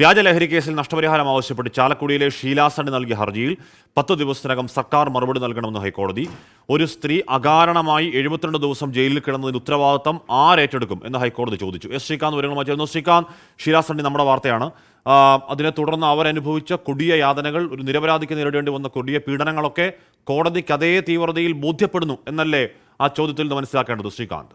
വ്യാജലഹരി കേസിൽ നഷ്ടപരിഹാരം ആവശ്യപ്പെട്ട് ചാലക്കുടിയിലെ ഷീലാസണ്ണി നൽകിയ ഹർജിയിൽ പത്ത് ദിവസത്തിനകം സർക്കാർ മറുപടി നൽകണമെന്ന് ഹൈക്കോടതി. ഒരു സ്ത്രീ അകാരണമായി എഴുപത്തിരണ്ട് ദിവസം ജയിലിൽ കിടന്നതിന് ഉത്തരവാദിത്തം ആരേറ്റെടുക്കും എന്ന് ഹൈക്കോടതി ചോദിച്ചു. എസ് ശ്രീകാന്ത് വിവരങ്ങളുമായി ചേർന്നു ശ്രീകാന്ത് ഷീലാസണ്ണി നമ്മുടെ വാർത്തയാണ്. അതിനെ തുടർന്ന് അവരനുഭവിച്ച കൊടിയ യാതനകൾ ഒരു നിരപരാധിക്ക് നേരിടേണ്ടി വന്ന കൊടിയ പീഡനങ്ങളൊക്കെ കോടതിക്ക് അതേ തീവ്രതയിൽ ബോധ്യപ്പെടുന്നു എന്നല്ലേ ആ ചോദ്യത്തിൽ നിന്ന് മനസ്സിലാക്കേണ്ടത് ശ്രീകാന്ത്?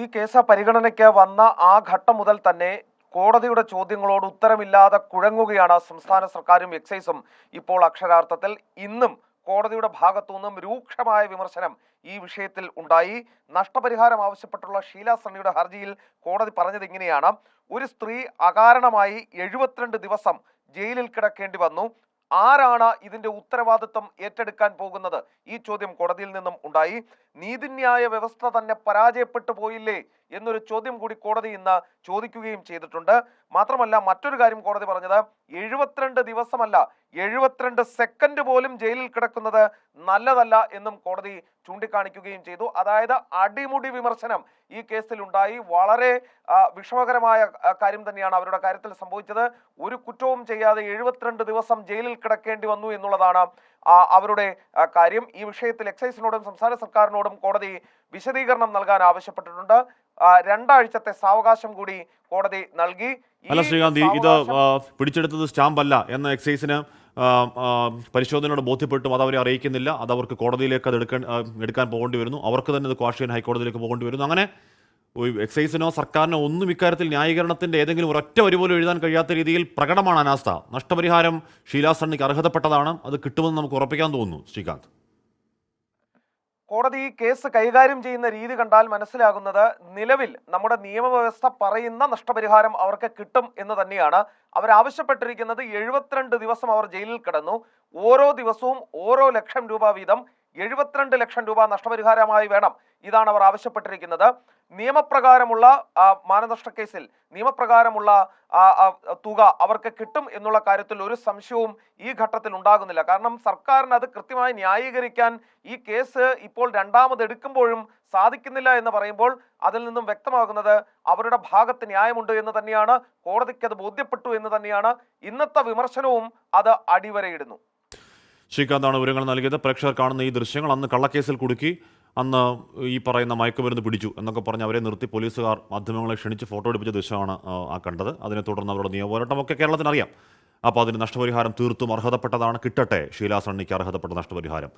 ഈ കേസ് പരിഗണനയ്ക്ക് വന്ന ആ ഘട്ടം മുതൽ തന്നെ കോടതിയുടെ ചോദ്യങ്ങളോട് ഉത്തരമില്ലാതെ കുഴങ്ങുകയാണ് സംസ്ഥാന സർക്കാരും എക്സൈസും. ഇപ്പോൾ അക്ഷരാർത്ഥത്തിൽ ഇന്നും കോടതിയുടെ ഭാഗത്തു നിന്നും രൂക്ഷമായ വിമർശനം ഈ വിഷയത്തിൽ ഉണ്ടായി. നഷ്ടപരിഹാരം ആവശ്യപ്പെട്ടുള്ള ഷീല സണ്ണിയുടെ ഹർജിയിൽ കോടതി പറഞ്ഞത് ഇങ്ങനെയാണ്. ഒരു സ്ത്രീ അകാരണമായി എഴുപത്തിരണ്ട് ദിവസം ജയിലിൽ കിടക്കേണ്ടി വന്നു. ആരാണ് ഇതിന്റെ ഉത്തരവാദിത്വം ഏറ്റെടുക്കാൻ പോകുന്നത്? ഈ ചോദ്യം കോടതിയിൽ നിന്നും ഉണ്ടായി. നീതിന്യായ വ്യവസ്ഥ തന്നെ പരാജയപ്പെട്ടു പോയില്ലേ? എന്നൊരു ചോദ്യം കൂടി കോടതി ഇന്ന് ചോദിക്കുകയും ചെയ്തിട്ടുണ്ട്. മാത്രമല്ല മറ്റൊരു കാര്യം കോടതി പറഞ്ഞത് എഴുപത്തിരണ്ട് ദിവസമല്ല എഴുപത്തിരണ്ട് സെക്കൻഡ് പോലും ജയിലിൽ കിടക്കുന്നത് നല്ലതല്ല എന്നും കോടതി ചൂണ്ടിക്കാണിക്കുകയും ചെയ്തു. അതായത് അടിമുടി വിമർശനം ഈ കേസിൽ ഉണ്ടായി. വളരെ വിഷമകരമായ കാര്യം തന്നെയാണ് അവരുടെ കാര്യത്തിൽ സംഭവിച്ചത്. ഒരു കുറ്റവും ചെയ്യാതെ എഴുപത്തിരണ്ട് ദിവസം ജയിലിൽ കിടക്കേണ്ടി വന്നു എന്നുള്ളതാണ് അവരുടെ കാര്യം ഈ വിഷയത്തിൽ എക്സൈസിനോടും സംസ്ഥാന സർക്കാരിനോടും കോടതി വിശദീകരണം നൽകാൻ ആവശ്യപ്പെട്ടിട്ടുണ്ട്. രണ്ടാഴ്ചത്തെ സാവകാശം കൂടി കോടതി നൽകി. അല്ല ശ്രീകാന്ത് ഇത് പിടിച്ചെടുത്തത് സ്റ്റാമ്പ് അല്ല എന്ന എക്സൈസിന് പരിശോധനയോട് ബോധ്യപ്പെട്ടും അത് അവരെ അറിയിക്കുന്നില്ല. അത് അവർക്ക് കോടതിയിലേക്ക് അത് എടുക്കാൻ എടുക്കാൻ പോകേണ്ടി വരുന്നു. അവർക്ക് തന്നെ അത് ക്വാഷ് ചെയ്യാൻ ഹൈക്കോടതിയിലേക്ക് പോകേണ്ടി വരുന്നു. അങ്ങനെ എക്സൈസിനോ സർക്കാരിനോ ഒന്നും ഇക്കാര്യത്തിൽ ന്യായീകരണത്തിന്റെ ഏതെങ്കിലും ഒരൊറ്റ വരി പോലും എഴുതാൻ കഴിയാത്ത രീതിയിൽ പ്രകടമാണ് അനാസ്ഥ. നഷ്ടപരിഹാരം ഷീലാ സണ്ണിക്ക് അർഹതപ്പെട്ടതാണ്. അത് കിട്ടുമെന്ന് നമുക്ക് ഉറപ്പിക്കാൻ തോന്നുന്നു. ശ്രീകാന്ത്. കോടതി കേസ് കൈകാര്യം ചെയ്യുന്ന രീതി കണ്ടാൽ മനസ്സിലാകുന്നത് നിലവിൽ നമ്മുടെ നിയമവ്യവസ്ഥ പറയുന്ന നഷ്ടപരിഹാരം അവർക്ക് കിട്ടും എന്ന് തന്നെയാണ്. അവരാവശ്യപ്പെട്ടിരിക്കുന്നത് എഴുപത്തിരണ്ട് ദിവസം അവർ ജയിലിൽ കിടന്നു. ഓരോ ദിവസവും ഓരോ ലക്ഷം രൂപ വീതം എഴുപത്തിരണ്ട് ലക്ഷം രൂപ നഷ്ടപരിഹാരമായി വേണം. ഇതാണ് അവർ ആവശ്യപ്പെട്ടിരിക്കുന്നത്. നിയമപ്രകാരമുള്ള മാനനഷ്ട കേസിൽ നിയമപ്രകാരമുള്ള തുക അവർക്ക് കിട്ടും എന്നുള്ള കാര്യത്തിൽ ഒരു സംശയവും ഈ ഘട്ടത്തിൽ ഉണ്ടാകുന്നില്ല. കാരണം സർക്കാരിന് അത് കൃത്യമായി ന്യായീകരിക്കാൻ ഈ കേസ് ഇപ്പോൾ രണ്ടാമത് എടുക്കുമ്പോഴും സാധിക്കുന്നില്ല എന്ന് പറയുമ്പോൾ അതിൽ നിന്നും വ്യക്തമാകുന്നത് അവരുടെ ഭാഗത്ത് ന്യായമുണ്ട് എന്ന് തന്നെയാണ് കോടതിക്ക് അത് ബോധ്യപ്പെട്ടു എന്ന് തന്നെയാണ്. ഇന്നത്തെ വിമർശനവും അത് അടിവരയിടുന്നു. ശ്രീകാന്താണ് വിവരങ്ങൾ നൽകിയത്. പ്രേക്ഷകർ കാണുന്ന ഈ ദൃശ്യങ്ങൾ അന്ന് കള്ളക്കേസിൽ കുടുക്കി അന്ന് ഈ പറയുന്ന മയക്കുമരുന്ന് പിടിച്ചു എന്നൊക്കെ പറഞ്ഞ് അവരെ നിർത്തി പോലീസുകാർ മാധ്യമങ്ങളെ ക്ഷണിച്ച് ഫോട്ടോ എടുപ്പിച്ച ദൃശ്യമാണ് ആ, കണ്ടത്. അതിനെ തുടർന്ന് അവരുടെ നിയമപോരാട്ടമൊക്കെ കേരളത്തിന് അറിയാം അപ്പോൾ അതിന് നഷ്ടപരിഹാരം തീർത്തും അർഹതപ്പെട്ടതാണ്. കിട്ടട്ടെ ഷീലാ സണ്ണിക്ക് അർഹതപ്പെട്ട നഷ്ടപരിഹാരം.